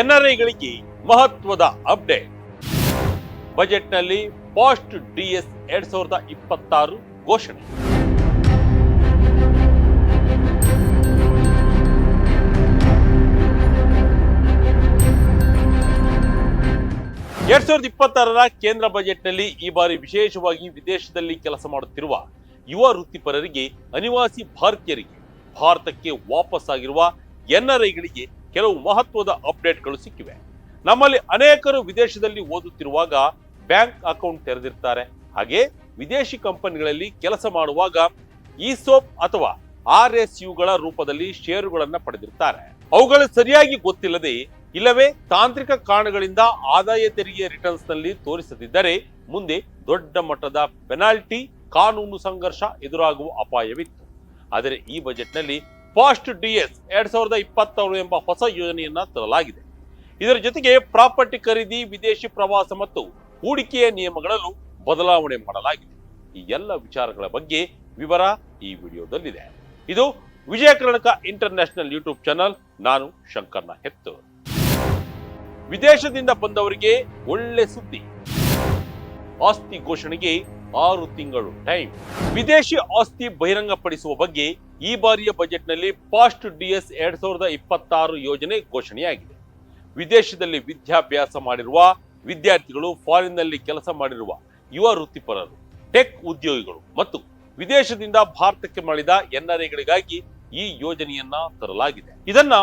ಎನ್ಆರ್ಐಗಳಿಗೆ ಮಹತ್ವದ ಅಪ್ಡೇಟ್. ಬಜೆಟ್ನಲ್ಲಿ past DS ಎರಡ್ ಸಾವಿರದ ಇಪ್ಪತ್ತಾರು ಘೋಷಣೆ. ಎರಡ್ ಸಾವಿರದ ಇಪ್ಪತ್ತಾರರ ಕೇಂದ್ರ ಬಜೆಟ್ನಲ್ಲಿ ಈ ಬಾರಿ ವಿಶೇಷವಾಗಿ ವಿದೇಶದಲ್ಲಿ ಕೆಲಸ ಮಾಡುತ್ತಿರುವ ಯುವ ವೃತ್ತಿಪರರಿಗೆ ಅನಿವಾಸಿ ಭಾರತೀಯರಿಗೆ ಭಾರತಕ್ಕೆ ವಾಪಸ್ ಆಗಿರುವ ಎನ್ಆರ್ಐಗಳಿಗೆ ಕೆಲವು ಮಹತ್ವದ ಅಪ್ಡೇಟ್ಗಳು ಸಿಕ್ಕಿವೆ. ನಮ್ಮಲ್ಲಿ ಅನೇಕರು ವಿದೇಶದಲ್ಲಿ ಓದುತ್ತಿರುವಾಗ ಬ್ಯಾಂಕ್ ಅಕೌಂಟ್ ತೆರೆದಿರ್ತಾರೆ. ಹಾಗೆ ವಿದೇಶಿ ಕಂಪನಿಗಳಲ್ಲಿ ಕೆಲಸ ಮಾಡುವಾಗ ಇಸೋಪ್ ಅಥವಾ ಆರ್ ಎಸ್ ಯುಗಳ ರೂಪದಲ್ಲಿ ಷೇರುಗಳನ್ನು ಪಡೆದಿರ್ತಾರೆ. ಅವುಗಳು ಸರಿಯಾಗಿ ಗೊತ್ತಿಲ್ಲದೆ ಇಲ್ಲವೇ ತಾಂತ್ರಿಕ ಕಾರಣಗಳಿಂದ ಆದಾಯ ತೆರಿಗೆ ರಿಟರ್ನ್ಸ್ನಲ್ಲಿ ತೋರಿಸದಿದ್ದರೆ ಮುಂದೆ ದೊಡ್ಡ ಮಟ್ಟದ ಪೆನಾಲ್ಟಿ, ಕಾನೂನು ಸಂಘರ್ಷ ಎದುರಾಗುವ ಅಪಾಯವಿತ್ತು. ಆದರೆ ಈ ಬಜೆಟ್ನಲ್ಲಿ ಫಾಸ್ಟ್ ಡಿಎಸ್ ಎರಡ್ ಸಾವಿರದ ಇಪ್ಪತ್ತಾರು ಎಂಬ ಹೊಸ ಯೋಜನೆಯನ್ನ ತರಲಾಗಿದೆ. ಇದರ ಜೊತೆಗೆ ಪ್ರಾಪರ್ಟಿ ಖರೀದಿ, ವಿದೇಶಿ ಪ್ರವಾಸ ಮತ್ತು ಹೂಡಿಕೆಯ ನಿಯಮಗಳಲ್ಲೂ ಬದಲಾವಣೆ ಮಾಡಲಾಗಿದೆ. ಈ ಎಲ್ಲ ವಿಚಾರಗಳ ಬಗ್ಗೆ ವಿವರ ಈ ವಿಡಿಯೋದಲ್ಲಿದೆ. ಇದು Vijaya Karnataka international YouTube channel. ನಾನು ಶಂಕರ್ನ ಹೆತ್ತು ವಿದೇಶದಿಂದ ಬಂದವರಿಗೆ ಒಳ್ಳೆ ಸುದ್ದಿ. ಆಸ್ತಿ ಘೋಷಣೆಗೆ ಆರು ತಿಂಗಳು ಟೈಮ್. ವಿದೇಶಿ ಆಸ್ತಿ ಬಹಿರಂಗಪಡಿಸುವ ಬಗ್ಗೆ ಈ ಬಾರಿಯ ಬಜೆಟ್ನಲ್ಲಿ ಫಾಸ್ಟ್ ಡಿಎಸ್ ಎರಡ್ ಸಾವಿರದ ಇಪ್ಪತ್ತಾರು ಯೋಜನೆ ಘೋಷಣೆಯಾಗಿದೆ. ವಿದೇಶದಲ್ಲಿ ವಿದ್ಯಾಭ್ಯಾಸ ಮಾಡಿರುವ ವಿದ್ಯಾರ್ಥಿಗಳು ಫಾರಿನ್ನಲ್ಲಿ ಕೆಲಸ ಮಾಡಿರುವ ಯುವ ವೃತ್ತಿಪರರು, ಟೆಕ್ ಉದ್ಯೋಗಿಗಳು ಮತ್ತು ವಿದೇಶದಿಂದ ಭಾರತಕ್ಕೆ ಮಾಡಿದ ಎನ್ಆರ್ಐಗಳಿಗಾಗಿ ಈ ಯೋಜನೆಯನ್ನ ತರಲಾಗಿದೆ. ಇದನ್ನ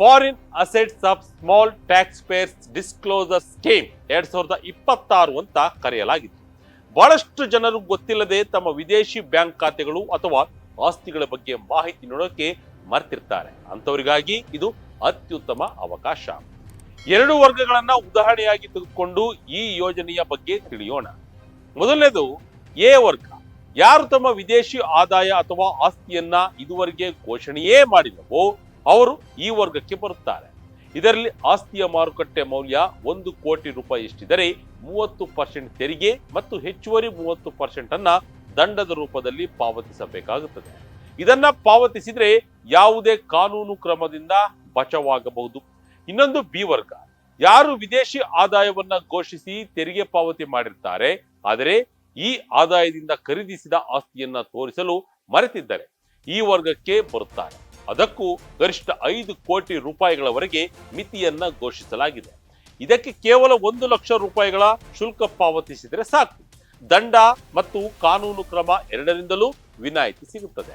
foreign assets of small taxpayers disclosure scheme ಎರಡ್ ಸಾವಿರದ ಇಪ್ಪತ್ತಾರು ಅಂತ ಕರೆಯಲಾಗಿದೆ. ಬಹಳಷ್ಟು ಜನರು ಗೊತ್ತಿಲ್ಲದೆ ತಮ್ಮ ವಿದೇಶಿ ಬ್ಯಾಂಕ್ ಖಾತೆಗಳು ಅಥವಾ ಆಸ್ತಿಗಳ ಬಗ್ಗೆ ಮಾಹಿತಿ ನೋಡೋಕೆ ಮರ್ತಿರ್ತಾರೆ. ಅಂತವರಿಗಾಗಿ ಇದು ಅತ್ಯುತ್ತಮ ಅವಕಾಶ. ಎರಡು ವರ್ಗಗಳನ್ನ ಉದಾಹರಣೆಯಾಗಿ ತೆಗೆದುಕೊಂಡು ಈ ಯೋಜನೆಯ ಬಗ್ಗೆ ತಿಳಿಯೋಣ. ಮೊದಲನೇದು, ಎ ವರ್ಗ. ಯಾರು ತಮ್ಮ ವಿದೇಶಿ ಆದಾಯ ಅಥವಾ ಆಸ್ತಿಯನ್ನ ಇದುವರೆಗೆ ಘೋಷಣೆಯೇ ಮಾಡಿಲ್ಲವೋ, ಅವರು ಈ ವರ್ಗಕ್ಕೆ ಬರುತ್ತಾರೆ. ಇದರಲ್ಲಿ ಆಸ್ತಿಯ ಮಾರುಕಟ್ಟೆ ಮೌಲ್ಯ ಒಂದು ಕೋಟಿ ರೂಪಾಯಿ ಎಷ್ಟಿದ್ದರೆ ಮೂವತ್ತು ಪರ್ಸೆಂಟ್ ತೆರಿಗೆ ಮತ್ತು ಹೆಚ್ಚುವರಿ ಮೂವತ್ತು ಪರ್ಸೆಂಟ್ ಅನ್ನ ದಂಡದ ರೂಪದಲ್ಲಿ ಪಾವತಿಸಬೇಕಾಗುತ್ತದೆ. ಇದನ್ನ ಪಾವತಿಸಿದ್ರೆ ಯಾವುದೇ ಕಾನೂನು ಕ್ರಮದಿಂದ ಬಚಾವಾಗಬಹುದು. ಇನ್ನೊಂದು ಬಿ ವರ್ಗ. ಯಾರು ವಿದೇಶಿ ಆದಾಯವನ್ನ ಘೋಷಿಸಿ ತೆರಿಗೆ ಪಾವತಿ ಮಾಡಿರ್ತಾರೆ, ಆದರೆ ಈ ಆದಾಯದಿಂದ ಖರೀದಿಸಿದ ಆಸ್ತಿಯನ್ನ ತೋರಿಸಲು ಮರೆತಿದ್ದರೆ ಈ ವರ್ಗಕ್ಕೆ ಬರುತ್ತಾರೆ. ಅದಕ್ಕೂ ಗರಿಷ್ಠ ಐದು ಕೋಟಿ ರೂಪಾಯಿಗಳವರೆಗೆ ಮಿತಿಯನ್ನ ಘೋಷಿಸಲಾಗಿದೆ. ಇದಕ್ಕೆ ಕೇವಲ ಒಂದು ಲಕ್ಷ ರೂಪಾಯಿಗಳ ಶುಲ್ಕ ಪಾವತಿಸಿದರೆ ಸಾಕು. ದಂಡ ಮತ್ತು ಕಾನೂನು ಕ್ರಮ ಎರಡರಿಂದಲೂ ವಿನಾಯಿತಿ ಸಿಗುತ್ತದೆ.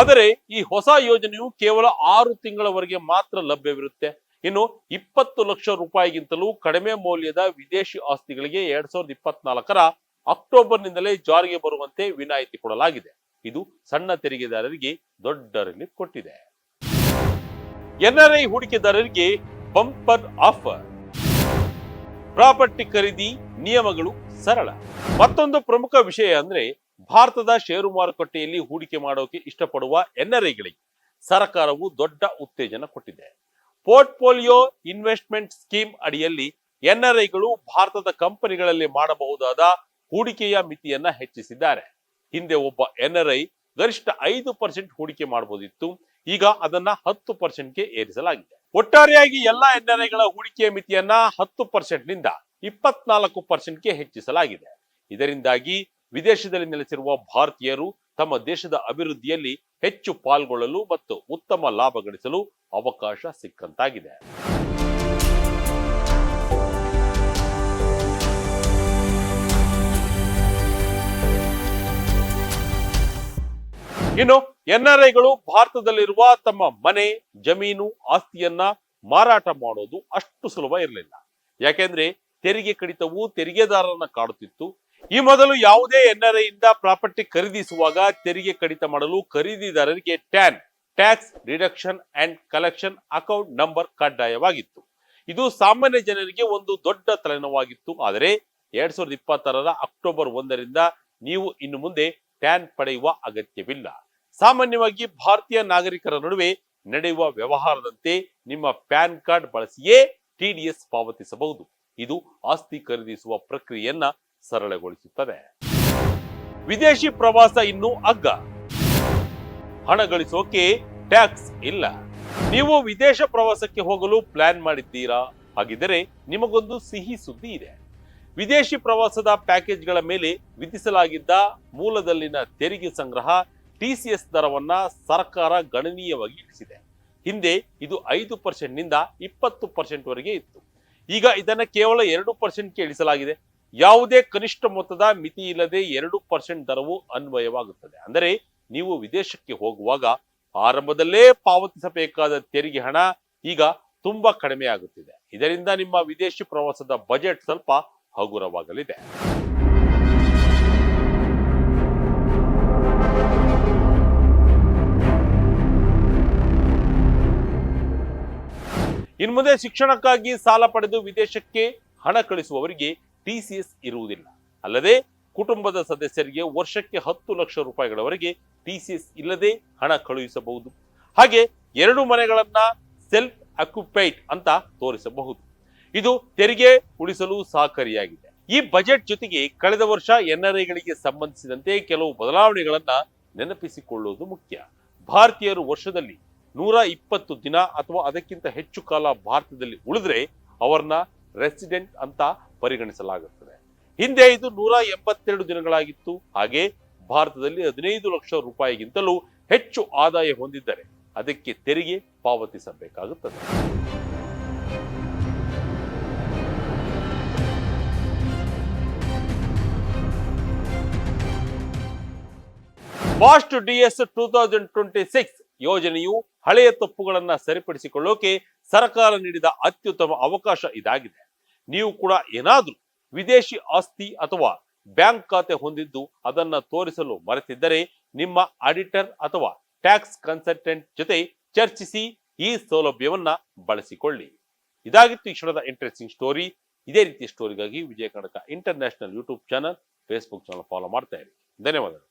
ಆದರೆ ಈ ಹೊಸ ಯೋಜನೆಯು ಕೇವಲ ಆರು ತಿಂಗಳವರೆಗೆ ಮಾತ್ರ ಲಭ್ಯವಿರುತ್ತೆ. ಇನ್ನು ಇಪ್ಪತ್ತು ಲಕ್ಷ ರೂಪಾಯಿಗಿಂತಲೂ ಕಡಿಮೆ ಮೌಲ್ಯದ ವಿದೇಶಿ ಆಸ್ತಿಗಳಿಗೆ ಎರಡ್ ಸಾವಿರದ ಇಪ್ಪತ್ನಾಲ್ಕರ ಅಕ್ಟೋಬರ್ನಿಂದಲೇ ಜಾರಿಗೆ ಬರುವಂತೆ ವಿನಾಯಿತಿ ಕೊಡಲಾಗಿದೆ. ಇದು ಸಣ್ಣ ತೆರಿಗೆದಾರರಿಗೆ ದೊಡ್ಡ ರಿಲೀಫ್ ಕೊಟ್ಟಿದೆ. ಎನ್ಆರ್ಐ ಹೂಡಿಕೆದಾರರಿಗೆ ಬಂಪರ್ ಆಫರ್. ಪ್ರಾಪರ್ಟಿ ಖರೀದಿ ನಿಯಮಗಳು ಸರಳ. ಮತ್ತೊಂದು ಪ್ರಮುಖ ವಿಷಯ ಅಂದ್ರೆ ಭಾರತದ ಷೇರು ಮಾರುಕಟ್ಟೆಯಲ್ಲಿ ಹೂಡಿಕೆ ಮಾಡೋಕೆ ಇಷ್ಟಪಡುವ ಎನ್ಆರ್ಐಗಳಿಗೆ ಸರ್ಕಾರವು ದೊಡ್ಡ ಉತ್ತೇಜನ ಕೊಟ್ಟಿದೆ. ಪೋರ್ಟ್ಫೋಲಿಯೋ ಇನ್ವೆಸ್ಟ್ಮೆಂಟ್ ಸ್ಕೀಮ್ ಅಡಿಯಲ್ಲಿ ಎನ್ಆರ್ಐಗಳು ಭಾರತದ ಕಂಪನಿಗಳಲ್ಲಿ ಮಾಡಬಹುದಾದ ಹೂಡಿಕೆಯ ಮಿತಿಯನ್ನ ಹೆಚ್ಚಿಸಿದ್ದಾರೆ. ಹಿಂದೆ ಒಬ್ಬ ಎನ್ಆರ್ಐ ಗರಿಷ್ಠ ಐದು ಪರ್ಸೆಂಟ್ ಹೂಡಿಕೆ ಮಾಡಬಹುದಿತ್ತು. ಈಗ ಅದನ್ನ ಹತ್ತು ಪರ್ಸೆಂಟ್ಗೆ ಏರಿಸಲಾಗಿದೆ. ಒಟ್ಟಾರೆಯಾಗಿ ಎಲ್ಲಾ ಎನ್ಆರ್ಐಗಳ ಹೂಡಿಕೆಯ ಮಿತಿಯನ್ನ ಹತ್ತು ಪರ್ಸೆಂಟ್ನಿಂದ ಇಪ್ಪತ್ನಾಲ್ಕು ಪರ್ಸೆಂಟ್ಗೆ ಹೆಚ್ಚಿಸಲಾಗಿದೆ. ಇದರಿಂದಾಗಿ ವಿದೇಶದಲ್ಲಿ ನೆಲೆಸಿರುವ ಭಾರತೀಯರು ತಮ್ಮ ದೇಶದ ಅಭಿವೃದ್ಧಿಯಲ್ಲಿ ಹೆಚ್ಚು ಪಾಲ್ಗೊಳ್ಳಲು ಮತ್ತು ಉತ್ತಮ ಲಾಭ ಗಳಿಸಲು ಅವಕಾಶ ಸಿಕ್ಕಂತಾಗಿದೆ. ಇನ್ನು ಎನ್ಆರ್ಐಗಳು ಭಾರತದಲ್ಲಿರುವ ತಮ್ಮ ಮನೆ, ಜಮೀನು, ಆಸ್ತಿಯನ್ನ ಮಾರಾಟ ಮಾಡೋದು ಅಷ್ಟು ಸುಲಭ ಇರಲಿಲ್ಲ. ಯಾಕೆಂದ್ರೆ ತೆರಿಗೆ ಕಡಿತವು ತೆರಿಗೆದಾರರನ್ನ ಕಾಡುತ್ತಿತ್ತು. ಈ ಮೊದಲು ಯಾವುದೇ ಎನ್ಆರ್ಐ ಇಂದ ಪ್ರಾಪರ್ಟಿ ಖರೀದಿಸುವಾಗ ತೆರಿಗೆ ಕಡಿತ ಮಾಡಲು ಖರೀದಿದಾರರಿಗೆ TAN, tax reduction and collection account number ಕಡ್ಡಾಯವಾಗಿತ್ತು. ಇದು ಸಾಮಾನ್ಯ ಜನರಿಗೆ ಒಂದು ದೊಡ್ಡ ತಲೆನೋವಾಗಿತ್ತು. ಆದರೆ ಎರಡ್ ಸಾವಿರದ ಇಪ್ಪತ್ತಾರರ ಅಕ್ಟೋಬರ್ ಒಂದರಿಂದ ನೀವು ಇನ್ನು ಮುಂದೆ ಟ್ಯಾನ್ ಪಡೆಯುವ ಅಗತ್ಯವಿಲ್ಲ. ಸಾಮಾನ್ಯವಾಗಿ ಭಾರತೀಯ ನಾಗರಿಕರ ನಡುವೆ ನಡೆಯುವ ವ್ಯವಹಾರದಂತೆ ನಿಮ್ಮ ಪ್ಯಾನ್ ಕಾರ್ಡ್ ಬಳಸಿಯೇ ಟಿಡಿಎಸ್ ಪಾವತಿಸಬಹುದು. ಇದು ಆಸ್ತಿ ಖರೀದಿಸುವ ಪ್ರಕ್ರಿಯೆಯನ್ನ ಸರಳಗೊಳಿಸುತ್ತದೆ. ವಿದೇಶಿ ಪ್ರವಾಸ ಇನ್ನು ಅಗ್ಗ. ಹಣ ಗಳಿಸೋಕೆ ಟ್ಯಾಕ್ಸ್ ಇಲ್ಲ. ನೀವು ವಿದೇಶ ಪ್ರವಾಸಕ್ಕೆ ಹೋಗಲು ಪ್ಲಾನ್ ಮಾಡಿದ್ದೀರಾ? ಹಾಗಿದ್ದರೆ ನಿಮಗೊಂದು ಸಿಹಿ ಸುದ್ದಿ ಇದೆ. ವಿದೇಶಿ ಪ್ರವಾಸದ ಪ್ಯಾಕೇಜ್ಗಳ ಮೇಲೆ ವಿಧಿಸಲಾಗಿದ್ದ ಮೂಲದಲ್ಲಿನ ತೆರಿಗೆ ಸಂಗ್ರಹ ಟಿಸಿಎಸ್ ದರವನ್ನ ಸರ್ಕಾರ ಗಣನೀಯವಾಗಿ ಇಳಿಸಿದೆ. ಹಿಂದೆ ಇದು ಐದು ಪರ್ಸೆಂಟ್ನಿಂದ ಇಪ್ಪತ್ತು ಪರ್ಸೆಂಟ್ ವರೆಗೆ ಇತ್ತು. ಈಗ ಇದನ್ನ ಕೇವಲ ಎರಡು ಪರ್ಸೆಂಟ್ಗೆ ಇಳಿಸಲಾಗಿದೆ. ಯಾವುದೇ ಕನಿಷ್ಠ ಮೊತ್ತದ ಮಿತಿ ಇಲ್ಲದೆ ಎರಡು ಪರ್ಸೆಂಟ್ ದರವು ಅನ್ವಯವಾಗುತ್ತದೆ. ಅಂದರೆ ನೀವು ವಿದೇಶಕ್ಕೆ ಹೋಗುವಾಗ ಆರಂಭದಲ್ಲೇ ಪಾವತಿಸಬೇಕಾದ ತೆರಿಗೆ ಹಣ ಈಗ ತುಂಬಾ ಕಡಿಮೆ ಆಗುತ್ತಿದೆ. ಇದರಿಂದ ನಿಮ್ಮ ವಿದೇಶಿ ಪ್ರವಾಸದ ಬಜೆಟ್ ಸ್ವಲ್ಪ ಹಗುರವಾಗಲಿದೆ. ಇನ್ನು ಮುಂದೆ ಶಿಕ್ಷಣಕ್ಕಾಗಿ ಸಾಲ ಪಡೆದು ವಿದೇಶಕ್ಕೆ ಹಣ ಕಳಿಸುವವರಿಗೆ ಟಿಸಿಎಸ್ ಇರುವುದಿಲ್ಲ. ಅಲ್ಲದೆ ಕುಟುಂಬದ ಸದಸ್ಯರಿಗೆ ವರ್ಷಕ್ಕೆ ಹತ್ತು ಲಕ್ಷ ರೂಪಾಯಿಗಳವರೆಗೆ ಟಿಸಿಎಸ್ ಇಲ್ಲದೆ ಹಣ ಕಳುಹಿಸಬಹುದು. ಹಾಗೆ ಎರಡು ಮನೆಗಳನ್ನ ಸೆಲ್ಫ್ ಅಕ್ಯುಪೈಡ್ ಅಂತ ತೋರಿಸಬಹುದು. ಇದು ತೆರಿಗೆ ಉಳಿಸಲು ಸಹಕಾರಿಯಾಗಿದೆ. ಈ ಬಜೆಟ್ ಜೊತೆಗೆ ಕಳೆದ ವರ್ಷ ಎನ್ಆರ್ಐಗಳಿಗೆ ಸಂಬಂಧಿಸಿದಂತೆ ಕೆಲವು ಬದಲಾವಣೆಗಳನ್ನ ನೆನಪಿಸಿಕೊಳ್ಳುವುದು ಮುಖ್ಯ. ಭಾರತೀಯರು ವರ್ಷದಲ್ಲಿ ನೂರ ಇಪ್ಪತ್ತು ದಿನ ಅಥವಾ ಅದಕ್ಕಿಂತ ಹೆಚ್ಚು ಕಾಲ ಭಾರತದಲ್ಲಿ ಉಳಿದ್ರೆ ಅವರನ್ನ ರೆಸಿಡೆಂಟ್ ಅಂತ ಪರಿಗಣಿಸಲಾಗುತ್ತದೆ. ಹಿಂದೆ ಇದು ನೂರ ಎಂಬತ್ತೆರಡು ದಿನಗಳಾಗಿತ್ತು. ಹಾಗೆ ಭಾರತದಲ್ಲಿ ಹದಿನೈದು ಲಕ್ಷ ರೂಪಾಯಿಗಿಂತಲೂ ಹೆಚ್ಚು ಆದಾಯ ಹೊಂದಿದ್ದರೆ ಅದಕ್ಕೆ ತೆರಿಗೆ ಪಾವತಿಸಬೇಕಾಗುತ್ತದೆ. Fast DS two thousand twenty six ಯೋಜನೆಯು ಹಳೆಯ ತಪ್ಪುಗಳನ್ನು ಸರಿಪಡಿಸಿಕೊಳ್ಳೋಕೆ ಸರ್ಕಾರ ನೀಡಿದ ಅತ್ಯುತ್ತಮ ಅವಕಾಶ ಇದಾಗಿದೆ. ನೀವು ಕೂಡ ಏನಾದರೂ ವಿದೇಶಿ ಆಸ್ತಿ ಅಥವಾ ಬ್ಯಾಂಕ್ ಖಾತೆ ಹೊಂದಿದ್ದು ಅದನ್ನು ತೋರಿಸಲು ಮರೆತಿದ್ದರೆ ನಿಮ್ಮ ಆಡಿಟರ್ ಅಥವಾ ಟ್ಯಾಕ್ಸ್ ಕನ್ಸಲ್ಟೆಂಟ್ ಜೊತೆ ಚರ್ಚಿಸಿ ಈ ಸೌಲಭ್ಯವನ್ನ ಬಳಸಿಕೊಳ್ಳಿ. ಇದಾಗಿತ್ತು ಈ ಕ್ಷಣದ ಇಂಟ್ರೆಸ್ಟಿಂಗ್ ಸ್ಟೋರಿ ಇದೇ ರೀತಿಯ ಸ್ಟೋರಿಗಾಗಿ ವಿಜಯ ಕನ್ನಡಕ international YouTube channel Facebook channel follow ಮಾಡ್ತಾ ಇರಿ. ಧನ್ಯವಾದಗಳು.